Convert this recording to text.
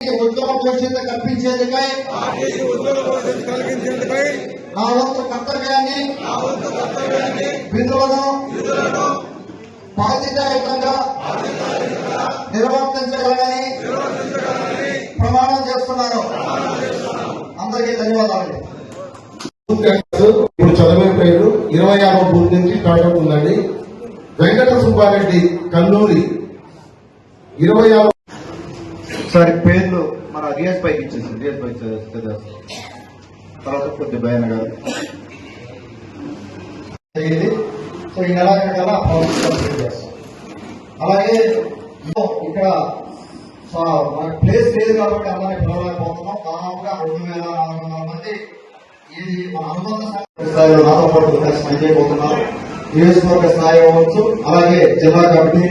ఉద్యోగ భవిష్యత్తు కల్పించేందుకై నా వంతు కర్తవ్యాన్ని విధులను బాధ్యతాయుతంగా ప్రమాణం చేస్తున్నాను అందరికీ ధన్యవాదాలు. ఇప్పుడు చదివే పేరు ఇరవై ఆరో బూత్ నుంచి స్టార్ట్ అవుతుందండి వెంకట సుబ్బారెడ్డి కల్లూరి ఇరవై ఆరు ఒకసారి పేర్లు మన రియాజ్ పైకి ఇచ్చేసి రియాజ్ పైకి చదివేస్తాం తర్వాత కొద్ది భయన గారు సో ఈ నెల ప్రాజెక్ట్ కంప్లీట్ చేస్తాం అలాగే ఇక్కడ మనకు ప్లేస్ లేదు కాబట్టి అందరినీ పిలవలేకపోతున్నాం. దాదాపుగా రెండు వేల నాలుగు వందల మంది ఇది మన అనుబంధ స్థాయిలో నాతో పాటు కలిసి పనిచేయబోతున్నారు నియోజకవర్గ స్థాయి అవ్వచ్చు అలాగే జిల్లా కమిటీ